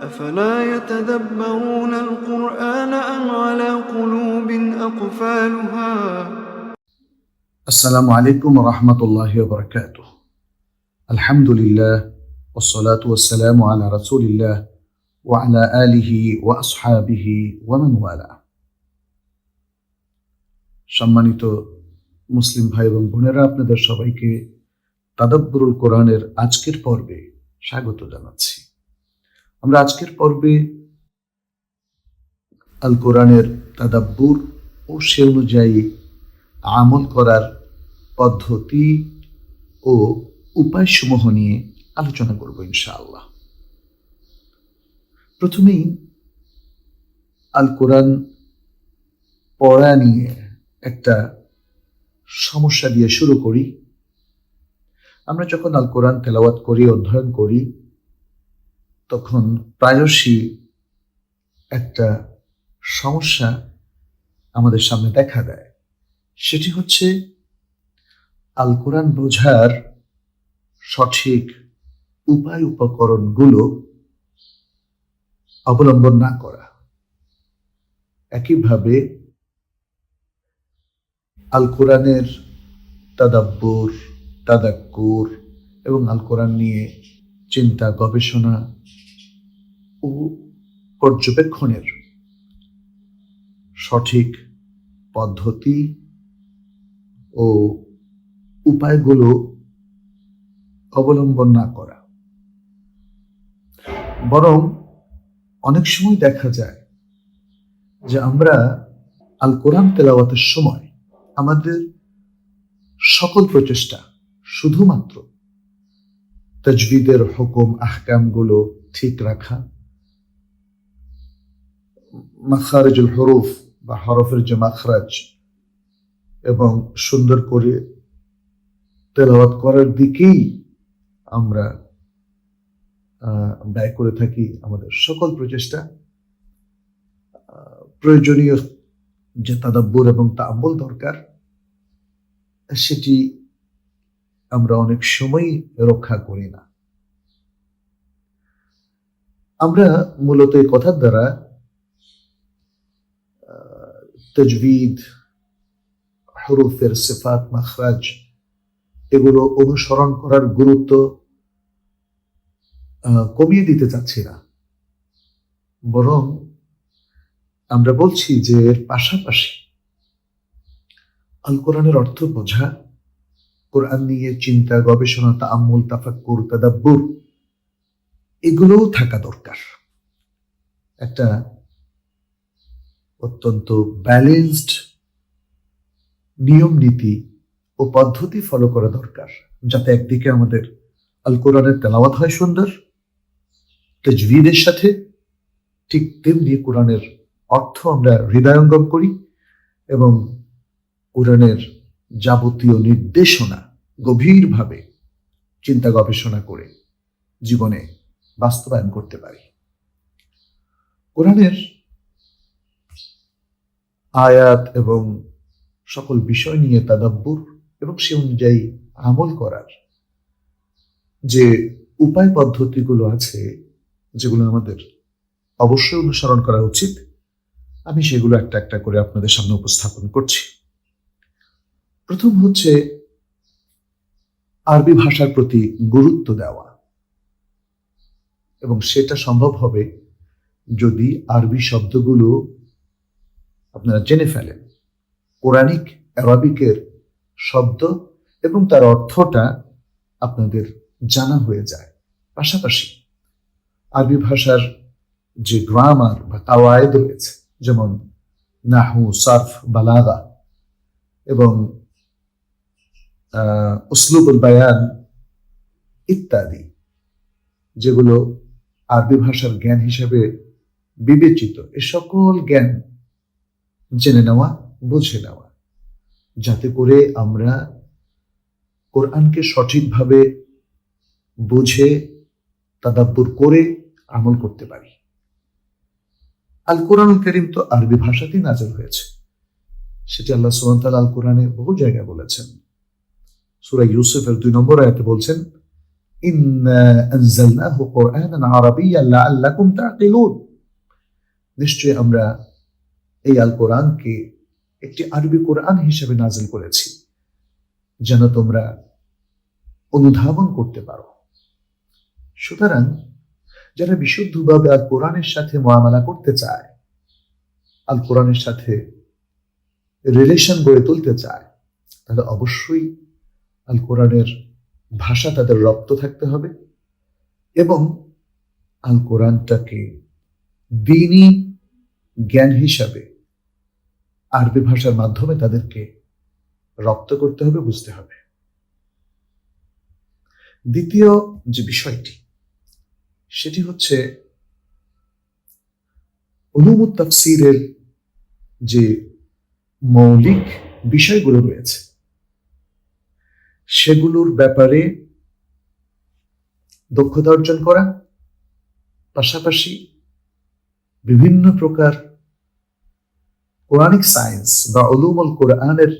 أفلا يتدبرون القرآن أم على قلوب أقفالها السلام عليكم ورحمة الله وبركاته الحمد لله والصلاة والسلام على رسول الله وعلى آله وأصحابه ومن والاه সম্মানিত মুসলিম ভাই এবং বোনেরা আপনাদের সবাইকে তাদাব্বুরুল কোরআনের আজকের পর্বে স্বাগত জানাচ্ছি আমরা আজকের পর্বে আল কোরআনের তাদাব্বুর ও সে অনুযায়ী আমল করার পদ্ধতি ও উপায়সমূহ নিয়ে আলোচনা করব ইনশাআল্লাহ। প্রথমেই আল কোরআন পড়া নিয়ে একটা সমস্যা দিয়ে শুরু করি। আমরা যখন আল কোরআন তেলাওয়াত করি, অধ্যয়ন করি তখন প্রায়শই একটা সমস্যা আমাদের সামনে দেখা দেয়। সেটি হচ্ছে আল কোরআন বোঝার সঠিক উপায় উপকরণগুলো অবলম্বন না করা। একইভাবে আল কোরআনের তাদাব্বুর, তাদাক্কুর এবং আল কোরআন নিয়ে চিন্তা, গবেষণা ও পর্যবেক্ষণের সঠিক পদ্ধতি ও উপায়গুলো অবলম্বন না করা। বরং অনেক সময় দেখা যায় যে আমরা আল কোরআন তেলাওয়াতের সময় আমাদের সকল প্রচেষ্টা শুধুমাত্র তজবিদের হুকুম, আহকামগুলো ঠিক রাখা মাখারজুল হরুফ বা হরফের যে মাখরাজ এবং সুন্দর করে তেলাওয়াত করার দিকেই আমরা ব্যয় করে থাকি আমাদের সকল প্রচেষ্টা। প্রয়োজনীয় যে তাদাব্বুর এবং তাম্বল দরকার, সেটি আমরা অনেক সময় রক্ষা করি না। আমরা মূলত এই কথার দ্বারা তজবিদ, হরুফের সিফাত, মাখরাজ, এগুলো অনুসরণ করার গুরুত্ব কমিয়ে দিতে চাচ্ছি না। বরং আমরা বলছি যে এর পাশাপাশি আল কোরআনের অর্থ বোঝা, কোরআন নিয়ে চিন্তা, গবেষণা তা তাআম্মুল, তাফাক্কুর, তাদাব্বুর, এগুলোও থাকা দরকার। একটা অত্যন্ত ব্যালেন্সড নিয়ম নীতি ও পদ্ধতি ফলো করা দরকার, যাতে একদিকে আমাদের আল কোরআনের তেলাওয়াত হয় সুন্দর তেজভিদের সাথে ঠিক তেমনি কোরআনের অর্থ আমরা হৃদয়ঙ্গম করি এবং কোরআনের যাবতীয় নির্দেশনা গভীরভাবে চিন্তা গবেষণা করে জীবনে বাস্তবায়ন করতে পারি। কোরআনের আয়াত এবং সকল বিষয় নিয়ে তাদাব্বুর এবং সে অনুযায়ী আমল করার যে উপায় পদ্ধতিগুলো আছে, যেগুলো আমাদের অবশ্যই অনুসরণ করা উচিত, আমি সেগুলো একটা একটা করে আপনাদের সামনে উপস্থাপন করছি। প্রথম হচ্ছে আরবি ভাষার প্রতি গুরুত্ব দেওয়া। এবং সেটা সম্ভব হবে যদি আরবি শব্দগুলো আপনারা জেনে ফেলেন। কোরআনিক, অ্যারাবিকের শব্দ এবং তার অর্থটা আপনাদের জানা হয়ে যায়। পাশাপাশি আরবি ভাষার যে গ্রামার বা কাওয়ায়দ রয়েছে, যেমন নাহু সার্ফ, বালাগা এবং উসলুবুল বায়ান ইত্যাদি, যেগুলো আরবি ভাষার জ্ঞান হিসেবে বিবেচিত। এ সকল জ্ঞান জেনে নেওয়া, বুঝে নেওয়া। যাতে করে আমরা কোরআনকে সঠিকভাবে বুঝে, তাদাব্বুর করে আমল করতে পারি। আল কোরআন করিম তো আরবি ভাষাতেই নাজল হয়েছে। সেটি আল্লাহ সুবহানাহু আল কোরআনে বহু জায়গায় বলেছেন। সূরা ইউসুফের দুই নম্বর আয়াতে বলছেন নিশ্চয়ই আমরা এই আল কোরআনকে একটি আরবি কোরআন হিসেবে নাজিল করেছি, যেন তোমরা অনুধাবন করতে পারো। সুতরাং যারা বিশুদ্ধভাবে আল কোরআনের সাথে মোয়ামেলা করতে চায়, আল কোরআনের সাথে রিলেশন গড়ে তুলতে চায়, তাহলে অবশ্যই আল কোরআনের ভাষা তাদের রপ্ত থাকতে হবে এবং আল কোরআনটাকে দিনই জ্ঞান হিসাবে আরবি ভাষার মাধ্যমে তাদেরকে রপ্ত করতে হবে, বুঝতে হবে। দ্বিতীয় যে বিষয়টি, সেটি হচ্ছে উলুমুত তাফসিরের যে মৌলিক বিষয়গুলো রয়েছে, সেগুলোর ব্যাপারে দক্ষতা অর্জন করা, পাশাপাশি বিভিন্ন প্রকার কোরআনিক সায়েন্স বা অলুমল কোরআনের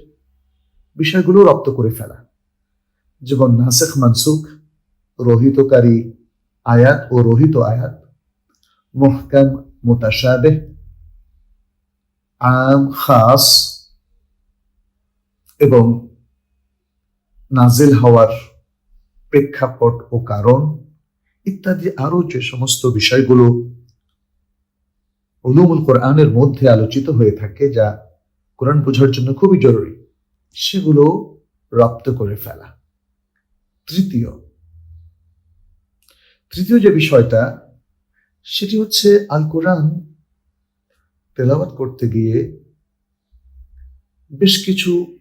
বিষয়গুলো রপ্ত করে ফেলা। যেমন নাসেখ মানসুখ, রোহিতকারী আয়াত ও রোহিত আয়াত, মুহকাম মুতাশাবেহ, আম খাস এবং নাজিল হওয়ার প্রেক্ষাপট ও কারণ ইত্যাদি আরও যে সমস্ত বিষয়গুলো উলুমুল কোরআনের মধ্যে আলোচিত হয়ে থাকে যা কোরআন বোঝার জন্য খুবই জরুরি, সেগুলো রপ্ত করে ফেলা। তৃতীয় তৃতীয় যে বিষয়টা, সেটি হচ্ছে আল কোরআন তেলাওয়াত করতে গিয়ে বেশ কিছু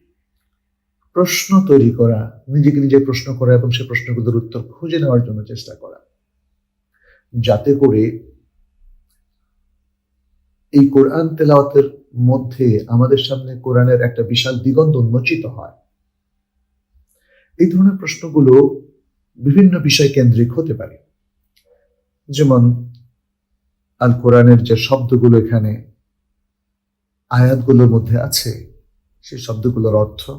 প্রশ্ন তৈরি করা, নিজেকে নিজে প্রশ্ন করা এবং সে প্রশ্নগুলোর উত্তর খুঁজে নেওয়ার জন্য চেষ্টা করা। যাতে করে এই কোরআন তেলাওয়াতের মধ্যে আমাদের সামনে কোরআনের একটা বিশাল দিগন্ত উন্মোচিত হয়। এই ধরনের প্রশ্নগুলো বিভিন্ন বিষয় কেন্দ্রিক হতে পারে। যেমন, আল কোরআনের যে শব্দগুলো এখানে, আয়াতগুলোর মধ্যে আছে, সেই শব্দগুলোর অর্থ।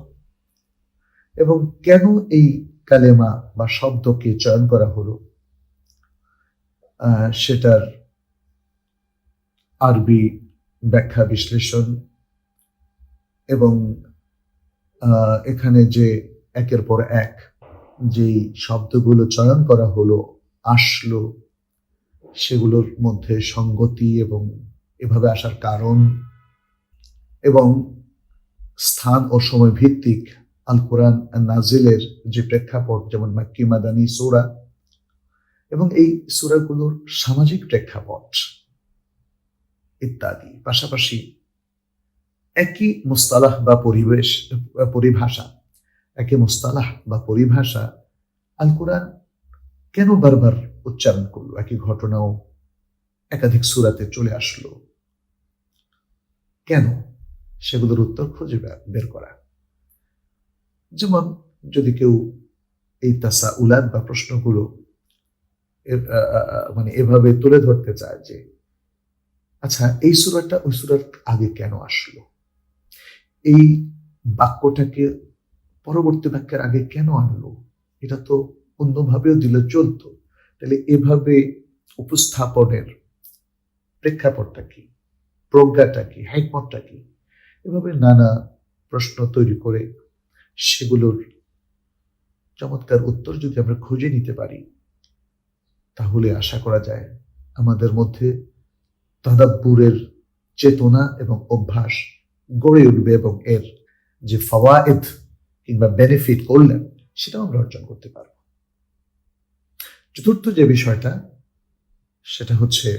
এবং কেন এই কালেমা বা শব্দকে চয়ন করা হলো? সেটার আরবি ব্যাখ্যা বিশ্লেষণ এবং এখানে যে একের পর এক যেই শব্দগুলো চয়ন করা হলো, আসলো, সেগুলোর মধ্যে সঙ্গতি এবং এভাবে আসার কারণ এবং স্থান ও সময় ভিত্তিক আল কোরআন নাজিলের যে প্রেক্ষাপট, যেমন মাক্কি মাদানী সুরা এবং এই সুরাগুলোর সামাজিক প্রেক্ষাপট। ইত্যাদি। পাশাপাশি একই মুস্তালাহ বা পরিবেশ পরিভাষা, একই মুস্তালাহ বা পরিভাষা আল কোরআন কেন বারবার উচ্চারণ করল? একই ঘটনাও একাধিক সুরাতে চলে আসলো। কেন? সেগুলোর উত্তর খুঁজে বের করা। যেমন যদি কেউ এই তাসা উলাদ বা প্রশ্নগুলো মানে এভাবে তুলে ধরতে চায় যে আচ্ছা এই সুরাটা ওই সুরার আগে কেন আসলো? এই বাক্যটাকে পরবর্তী বাক্যের আগে কেন আনলো? এটা তো অন্যভাবেও দিলে চলতো। তাহলে এভাবে উপস্থাপনের প্রেক্ষাপটটা কি? প্রজ্ঞাটা কি? হাইকমতটা কি? এভাবে নানা প্রশ্ন তৈরি করে সেগুলোর চমৎকার উত্তর যদি আমরা খুঁজে নিতে পারি, তাহলে আশা করা যায় আমাদের মধ্যে তাদাব্বুরের চেতনা এবং অভ্যাস গড়ে উঠবে এবং এর যে ফওয়ায়েদ কিংবা বেনিফিট করলেন সেটাও আমরা অর্জন করতে পারব। চতুর্থ যে বিষয়টা, সেটা হচ্ছে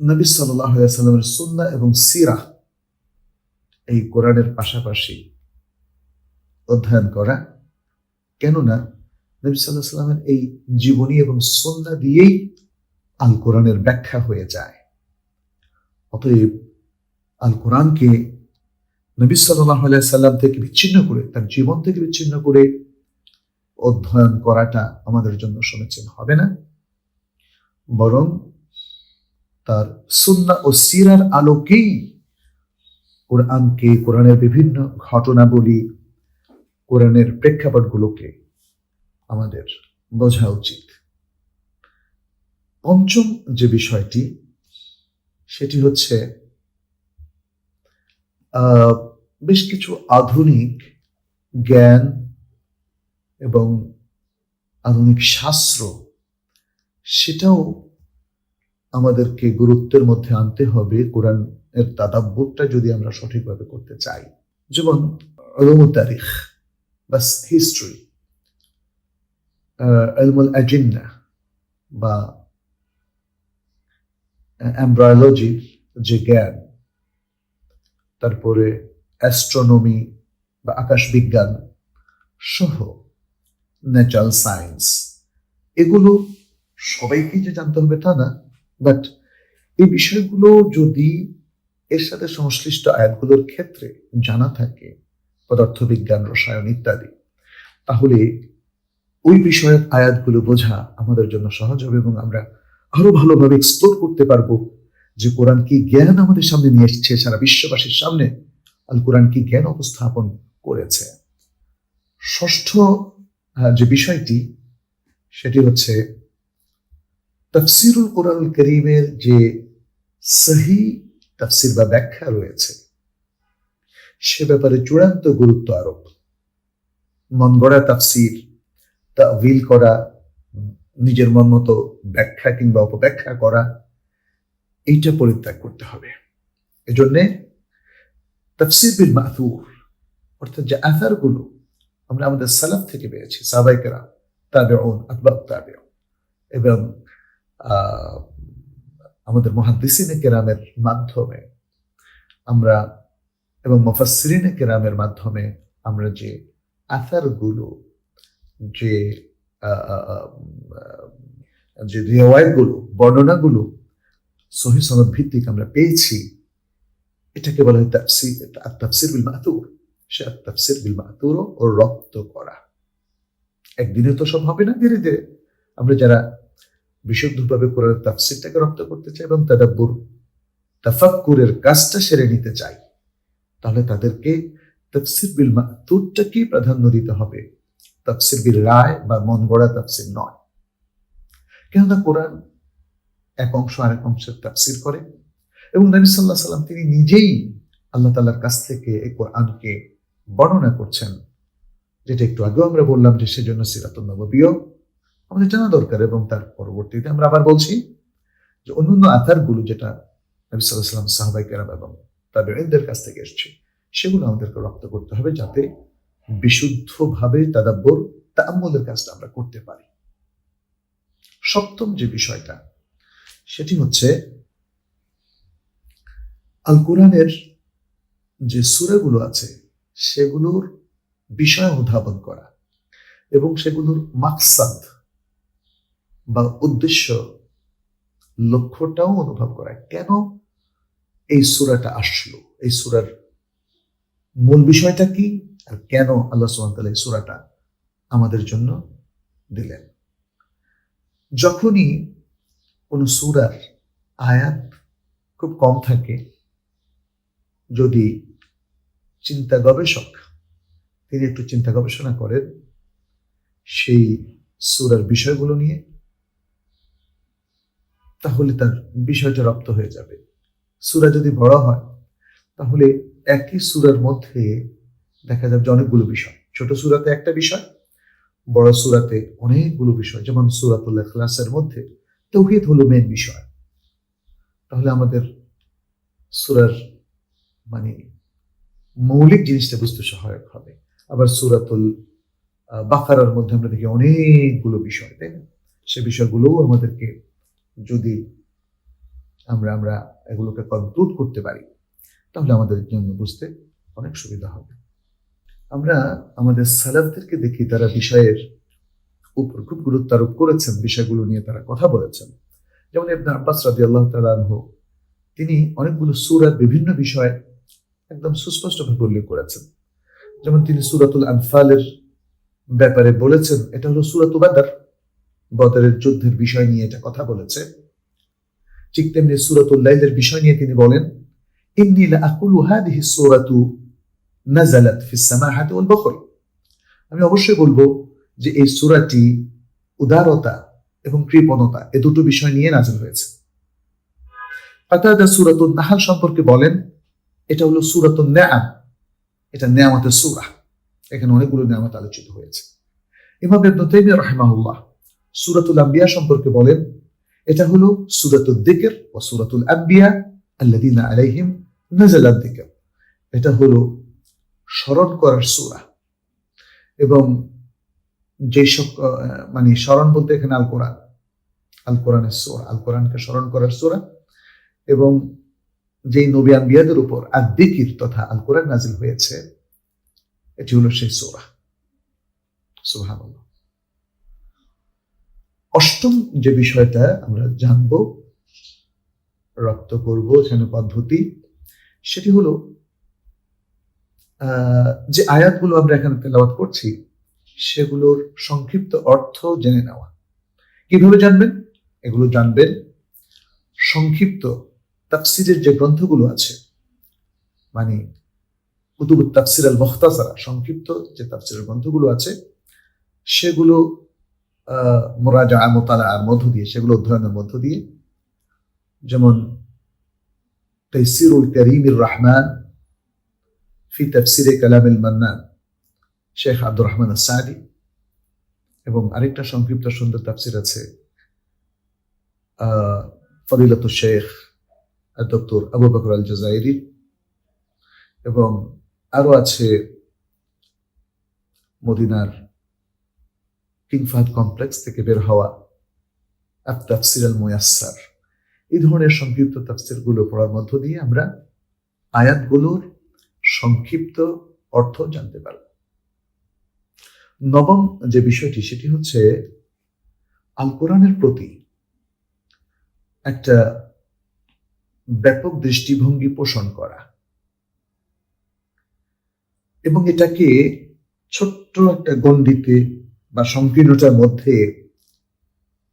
নবী সাল্লামের সুন্না এবং সিরা এই কোরআনের পাশাপাশি অধ্যয়ন করা। কেননা নবী সাল্লাহ সাল্লামের এই জীবনী এবং সন্ধ্যা দিয়েই আল কোরআনের ব্যাখ্যা হয়ে যায়। অতএব আল কোরআনকে নবী সাল্লাহ সাল্লাম থেকে বিচ্ছিন্ন করে, তার জীবন থেকে বিচ্ছিন্ন করে অধ্যয়ন করাটা আমাদের জন্য সমীচীন হবে না। বরং তার সুন্না ও সিরার আলোকেই কোরআনকে, কোরআনের বিভিন্ন ঘটনাবলী, কোরআনের প্রেক্ষাপটগুলোকে আমাদের বোঝা উচিত। পঞ্চম যে বিষয়টি, সেটি হচ্ছে বেশ কিছু আধুনিক জ্ঞান এবং আধুনিক শাস্ত্র, সেটাও আমাদেরকে গুরুত্বের মধ্যে আনতে হবে। কোরআন এর তাদাব্বুরটা যদি আমরা সঠিকভাবে করতে চাই। যেমন রোম তারিখ বা হিস্ট্রি। এলমুল অ্যাজিন্না বা এমব্রায়োলজির যে জ্ঞান তারপরে অ্যাস্ট্রোনমি বা আকাশ বিজ্ঞান সহ ন্যাচারাল সায়েন্স এগুলো সবাইকে যে জানতে হবে তা না বাট এই বিষয়গুলো যদি এর সাথে সংশ্লিষ্ট আয়াতগুলোর ক্ষেত্রে জানা থাকে, পদার্থবিজ্ঞান, রসায়ন ইত্যাদি, তাহলে ওই বিষয়ের আয়াতগুলো বোঝা আমাদের জন্য সহজ হবে এবং আমরা আরও ভালোভাবে এক্সপ্লোর করতে পারব যে কোরআন কি জ্ঞান আমাদের সামনে নিয়ে এসেছে, সারা বিশ্ববাসীর সামনে। আল কোরআন কি জ্ঞান উপস্থাপন করেছে। ষষ্ঠ যে বিষয়টি, সেটি হচ্ছে তফসিরুল কোরআন করিমের যে সহি তফসির বা ব্যাখ্যা রয়েছে, সে ব্যাপারে চূড়ান্ত গুরুত্ব আরোপ। মন গড়া তাফসির তাবিল করা, নিজের মন মতো ব্যাখ্যা কিংবা অপব্যাখ্যা করা, এইটা পরিত্যাগ করতে হবে। এজন্যে তফসির বিল মাথুর, অর্থাৎ যে আথারগুলো আমরা আমাদের সালাফ থেকে পেয়েছি সাবাইকেরা তাবেউন, আতবাব তাবেউন, এবং আমাদের মহাদিসিনে কেরামের মাধ্যমে আমরা, এবং মুফাসসিরিনে কেরামের মাধ্যমে আমরা যে আথারগুলো যে যে রেওয়ায়তগুলো, বর্ণনাগুলো, সহি সনদ ভিত্তিক আমরা পেয়েছি, এটাকে বলা হয় তাফসির তাফসির বিল মাতুর। সে তাফসির বিল মাতুর ও রপ্ত করা। একদিনে তো সব হবে না ধীরে ধীরে আমরা যারা বিশুদ্ধভাবে কোরআনের তাফসিরটাকে রপ্ত করতে চাই এবং তাদাব্বুর, তাফাক্কুরের কাজটা সেরে নিতে চাই, তাহলে তাদেরকে তাফসির বিল মাতুরটাকেই প্রাধান্য দিতে হবে। তাফসির বিল রায় বা মন গড়া তাফসির নয়। কেননা কোরআন এক অংশ আরেক অংশের তাফসির করে এবং নবী সাল্লাহ সাল্লাম তিনি নিজেই আল্লাহ তাল্লাহর কাছ থেকে এই কোরআনকে বর্ণনা করছেন। যেটা একটু আগেও আমরা বললাম যে সেজন্য সিরাতুল নবীও আমাদের জানা দরকার এবং তার পরবর্তীতে আমরা আবার বলছি যে অন্যান্য আথারগুলো যেটা নবী সাল্লাহ সাল্লাম সাহাবাই কেরাম এবং তাদের কাছ থেকে এসছে, সেগুলো আমাদেরকে রপ্ত করতে হবে যাতে বিশুদ্ধভাবে তাদাব্বর তাম্মলের কাজটা আমরা করতে পারি। সপ্তম যে বিষয়টা, সেটি হচ্ছে আল কোরআনের যে সুরাগুলো আছে, সেগুলোর বিষয় অনুধাবন করা এবং সেগুলোর মাকসাদ বা উদ্দেশ্য লক্ষ্যটাও অনুভব করা। কেন এই সুরাটা আসলো? এই সুরার মূল বিষয়টা কি? আর কেন আল্লাহ সুবহানাহু এই সুরাটা আমাদের জন্য দিলেন? যখনই কোনো সুরার আয়াত খুব কম থাকে, যদি চিন্তা গবেষক তিনি একটু চিন্তা গবেষণা করেন, সেই সুরার বিষয়গুলো নিয়ে, তাহলে তার বিষয়টা রপ্ত হয়ে যাবে। সুরা যদি বড় হয়, তাহলে একই সুরার মধ্যে দেখা যাবে যে অনেকগুলো বিষয়। ছোট সুরাতে একটা বিষয়, বড় সুরাতে অনেকগুলো বিষয়। যেমন সুরাতুল ইখলাসের মধ্যে তৌহিদ হলো মেন বিষয়। তাহলে আমাদের সুরার মানে মৌলিক জিনিসটা বুঝতে সহায়ক হবে। আবার সুরাতুল বাকারার মধ্যে আমরা দেখি অনেকগুলো বিষয়, তাই না? সে বিষয়গুলোও আমাদেরকে যদি আমরা আমরা এগুলোকে কনক্লুড করতে পারি, তাহলে আমাদের জন্য বুঝতে অনেক সুবিধা হবে। আমরা আমাদের সালাফদেরকে দেখি তারা বিষয়ের উপর খুব গুরুত্ব আরোপ করেছেন, বিষয়গুলো নিয়ে তারা কথা বলেছেন। যেমন ইবনে আব্বাস রাজি আল্লাহ তালহ তিনি অনেকগুলো সুরার বিভিন্ন বিষয় একদম সুস্পষ্টভাবে উল্লেখ করেছেন। যেমন তিনি সুরাতুল আনফালের ব্যাপারে বলেছেন, এটা হলো সুরাত বাদার। বদরের যুদ্ধের বিষয় নিয়ে এটা কথা বলেছে। ঠিক তেমনি সুরাতুল লাইলের বিষয় নিয়ে তিনি বলেন, ইন্নি লা আকুলু হাদিহি সুরাতু নাজালাত ফিস সামাহাতি ওয়াল বখর আমি অবশ্যই বলব যে এই সুরাটি উদারতা এবং কৃপণতা এ দুটো বিষয় নিয়ে নাজিল হয়েছে। কাতাদা সুরাতুল নাহাল সম্পর্কে বলেন, এটা হলো সুরাতুল ন্যাম এটা নেয়ামতের সুরা। এখানে অনেকগুলো নেয়ামত আলোচিত হয়েছে। ইমাম ইবনু তাইমিয়া রাহিমাহুল্লাহ সুরাতুল আম্বিয়া সম্পর্কে বলেন, এটা হলো সুরাতুল দিকের ও সুরাতুল আম্বিয়া আল্লাদিনা আলাইহিম নাজালাত দিকের। এটা হলো স্মরণ করার সুরা। এবং যেসব আহ, মানে স্মরণ বলতে এখানে আল কোরআন আল কোরআনের সোরা আল কোরআনকে স্মরণ করার সোরা। এবং যেই নবী আম্বিয়াদের উপর আর দিকির তথা আল কোরআন নাজিল হয়েছে এটি হলো সেই সোরা। সুবহানাল্লাহ। অষ্টম যে বিষয়টা আমরা জানব রপ্ত করব এখানে পদ্ধতি সেটি হলো যে আয়াতগুলো আমরা এখানে তেলাওয়াত করছি, সেগুলোর সংক্ষিপ্ত অর্থ জেনে নেওয়া। কীভাবে জানবেন? এগুলো জানবেন সংক্ষিপ্ত তাফসিরের যে গ্রন্থগুলো আছে মানে কুতুব তাফসির আল মুখতাসারা সংক্ষিপ্ত যে তাফসিরের গ্রন্থগুলো আছে, সেগুলো মোরাজা মোতালার মধ্য দিয়ে, সেগুলো অধ্যয়নের মধ্য দিয়ে, যেমন তৈসিরুল করিমির রহমান ফি তাফসিরে কালামিল মান্নান, শেখ আব্দুর রহমান সাদি এবং আরেকটা সংক্ষিপ্ত সুন্দর তাফসির আছে ফদিলত Sheikh doctor Abu Bakr al Jazairi এবং আরও আছে মদিনার কিং ফাহাদ কমপ্লেক্স থেকে বের হওয়া আত তাফসির আল মুয়াস্সার এই ধরনের সংক্ষিপ্ত তাফসিরগুলো পড়ার মধ্য দিয়ে আমরা আয়াতগুলোর সংক্ষিপ্ত অর্থ জানতে পারব। নবম যে বিষয়টি, সেটি হচ্ছে আল কোরআনের প্রতি একটা ব্যাপক দৃষ্টিভঙ্গি পোষণ করা এবং এটাকে ছোট্ট একটা গণ্ডিতে বা সংকীর্ণতার মধ্যে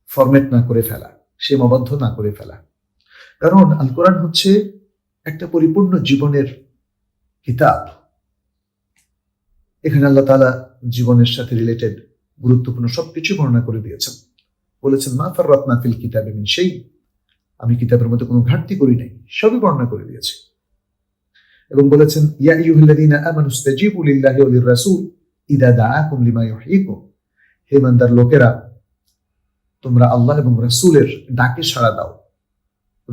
ফরম্যাট না করে ফেলা, সীমাবদ্ধ না করে ফেলা। কারণ আল কোরআন হচ্ছে একটা পরিপূর্ণ জীবনের কিতাব। এখানে আল্লাহ তালা জীবনের সাথে রিলেটেড গুরুত্বপূর্ণ সবকিছু বর্ণনা করে দিয়েছেন। বলেছেন, মা ফার রত্না ফিল কিতাবে মিন সেই আমি কিতাবের মধ্যে কোনো ঘাটতি করি নাই, সবই বর্ণনা করে দিয়েছি। এবং বলেছেন, ইয়া আইয়ুহাল্লাযীনা আমানু ইসতাজীবু লিল্লাহি ওয়া লির-রাসূল ইদা দাআকুম লিমা ইউহয়িকুম হে ইমানদার লোকেরা, তোমরা আল্লাহ এবং রাসূলের ডাকে সাড়া দাও।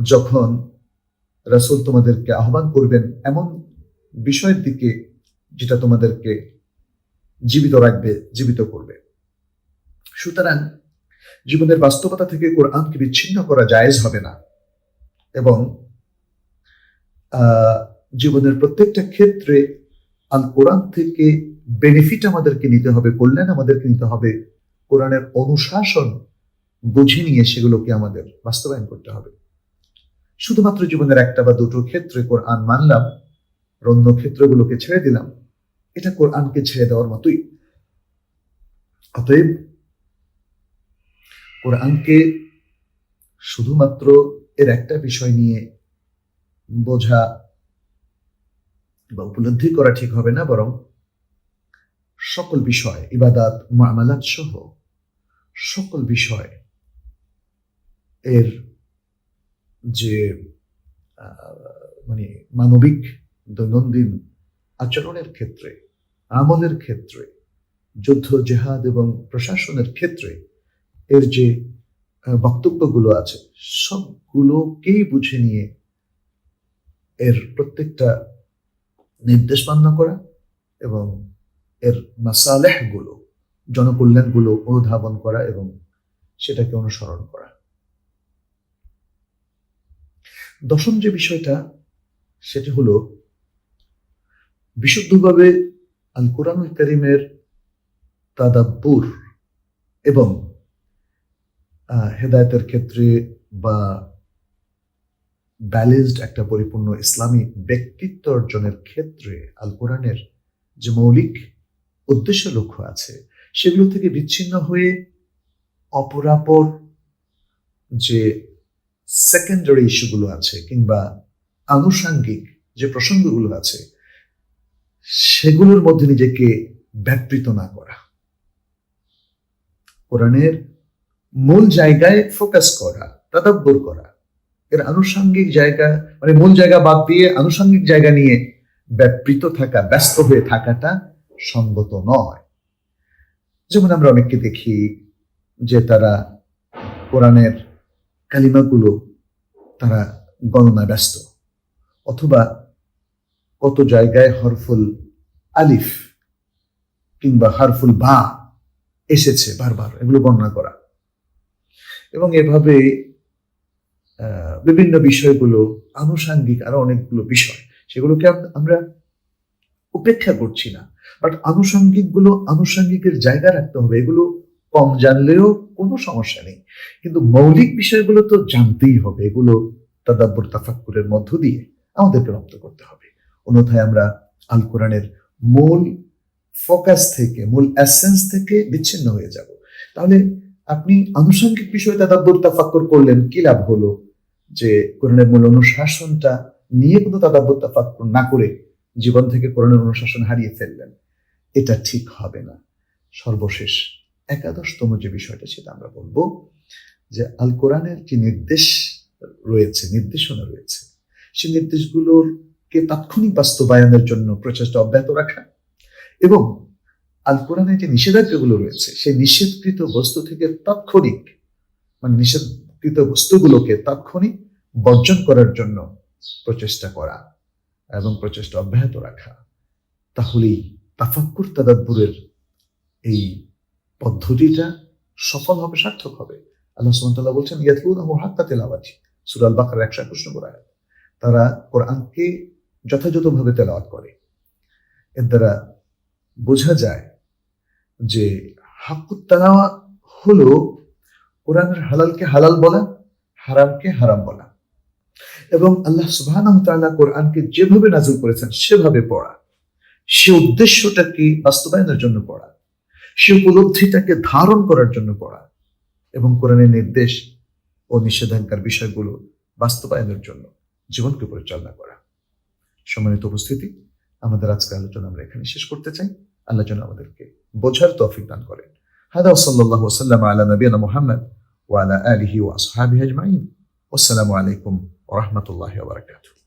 যখন রাসূল তোমাদেরকে আহ্বান করবেন এমন বিষয়ের দিকে যেটা তোমাদেরকে জীবিত রাখবে, জীবিত করবে। সুতরাং জীবনের বাস্তবতা থেকে কোরআনকে বিচ্ছিন্ন করা জায়েজ হবে না এবং জীবনের প্রত্যেকটা ক্ষেত্রে আল কোরআন থেকে বেনিফিট আমাদেরকে নিতে হবে, কল্যাণ আমাদেরকে নিতে হবে, কোরআনের অনুশাসন বুঝে নিয়ে সেগুলোকে আমাদের বাস্তবায়ন করতে হবে। শুধুমাত্র জীবনের একটা বা দুটো ক্ষেত্রে কোরআন মানলাম আর অন্য ক্ষেত্রগুলোকে ছেড়ে দিলাম। এটা কোরআনকে ছেড়ে দেওয়ার মতোই। অতএব কোরআনকে শুধুমাত্র এর একটা বিষয় নিয়ে বোঝা বা উপলব্ধি করা ঠিক হবে না, বরং সকল বিষয়, ইবাদাত মামালাত সহ সকল বিষয় এর যে মানে মানবিক দৈনন্দিন আচরণের ক্ষেত্রে, আমলের ক্ষেত্রে, যুদ্ধ, জেহাদ এবং প্রশাসনের ক্ষেত্রে এর যে বক্তব্যগুলো আছে, সবগুলোকেই বুঝে নিয়ে এর প্রত্যেকটা নির্দেশ মান্য করা এবং এর মাসালেহগুলো, জনকল্যাণগুলো অনুধাবন করা এবং সেটাকে অনুসরণ করা। দশম যে বিষয়টা, সেটি হলো বিশুদ্ধভাবে আল কোরআনুল করিমের তাদাব্বুর এবং হেদায়েতের ক্ষেত্রে বা ব্যালেন্সড একটা পরিপূর্ণ ইসলামী ব্যক্তিত্ব অর্জনের ক্ষেত্রে আল কোরআনের যে মৌলিক উদ্দেশ্য লক্ষ্য আছে, সেগুলো থেকে বিচ্ছিন্ন হয়ে অপরাপর যে সেকেন্ডারি ইস্যুগুলো আছে কিংবা আনুষাঙ্গিক যে প্রসঙ্গগুলো আছে সেগুলোর মধ্যে নিজেকে ব্যাপৃত না করা। কোরআনের মূল জায়গায় ফোকাস করা, তদাব্বর করা। এর আনুষঙ্গিক জায়গা মানে মূল জায়গা বাদ দিয়ে আনুষঙ্গিক জায়গা নিয়ে ব্যাপৃত থাকা, ব্যস্ত হয়ে থাকাটা সঙ্গত নয়। যেমন আমরা অনেককে দেখি যে তারা কোরআনের কালিমাগুলো তারা গণনা ব্যস্ত, অথবা কত জায়গায় হরফুল আলিফ কিংবা হারফুল বা এসেছে বারবার এগুলো বর্ণনা করা। এবং এভাবে বিভিন্ন বিষয়গুলো, আনুষাঙ্গিক আরও অনেকগুলো বিষয়, সেগুলোকে আমরা উপেক্ষা করছি না। বাট আনুষঙ্গিকগুলো আনুষঙ্গিকের জায়গা রাখতে হবে, এগুলো কম জানলেও কোনো সমস্যা নেই। কিন্তু মৌলিক বিষয়গুলো তো জানতেই হবে, এগুলো তাদাব্বর তাফাক্কুরের মধ্য দিয়ে আমাদেরকে রপ্ত করতে হবে। অন্যথায় আমরা আল কোরআনের মূল ফোকাস থেকে, মূল অ্যাসেন্স থেকে বিচ্ছিন্ন হয়ে যাব। তাহলে আপনি আনুষঙ্গিক বিষয়ে তাদাব্বর তাফাক্কুর করলেন, কি লাভ হলো? যে কোরআনের মূল অনুশাসনটা নিয়ে কোনো তাদাব্বর তাফাক্কুর না করে জীবন থেকে কোরআনের অনুশাসন হারিয়ে ফেললেন। এটা ঠিক হবে না। সর্বশেষ একাদশতম যে বিষয়টা সেটা আমরা বলব যে আল কোরআনের যে নির্দেশ রয়েছে, নির্দেশনা রয়েছে সেই নির্দেশগুলোকে তাৎক্ষণিক বাস্তবায়নের জন্য প্রচেষ্টা অব্যাহত রাখা এবং আল কোরআনের যে নিষেধাজ্ঞাগুলো রয়েছে, সেই নিষেধকৃত বস্তু থেকে তাৎক্ষণিক মানে নিষেধকৃত বস্তুগুলোকে তাৎক্ষণিক বর্জন করার জন্য প্রচেষ্টা করা এবং প্রচেষ্টা অব্যাহত রাখা, তাহলেই তাফাক্কুর তাদাব্বুরের এই পদ্ধতিটা সফল হবে, সার্থক হবে। আল্লাহ সুবহানাহু বলছেন ইয়াতলুনাহু হাত্তা তিলাওয়াতি, সূরা আল বাকারার 121 নম্বর আয়াত। তারা কোরআনকে যথাযথভাবে তেলাওয়াত করে। এর দ্বারা বোঝা যায় যে হাক্কুত তালাওয়া হলো কোরআনের হালালকে হালাল বলা, হারামকে হারাম বলা। এবং আল্লাহ তাআলা কোরআনকে যেভাবে নাযিল করেছেন সেভাবে পড়া। সে উদ্দেশ্যটাকে বাস্তবায়নের জন্য পড়া। সে উপলব্ধিটাকে ধারণ করার জন্য পড়া। এবং কোরআনের নির্দেশ ও নিষেধাজ্ঞার বিষয়গুলো বাস্তবায়নের জন্য জীবনকে পরিচালনা করা। সম্মানিত উপস্থিতি, আমাদের আজকের আলোচনা আমরা এখানে শেষ করতে চাই। আল্লাহ যেন আমাদেরকে বোঝার তৌফিক দান করেন। হাদা সাল্লাল্লাহু ওসাল্লাম আলা মোহাম্মদ ওয়ালা আলিহি আসসালামু আলাইকুম ওরহমতুল্লাহ রাহমাতুল্লাহি বারাকাতুহু।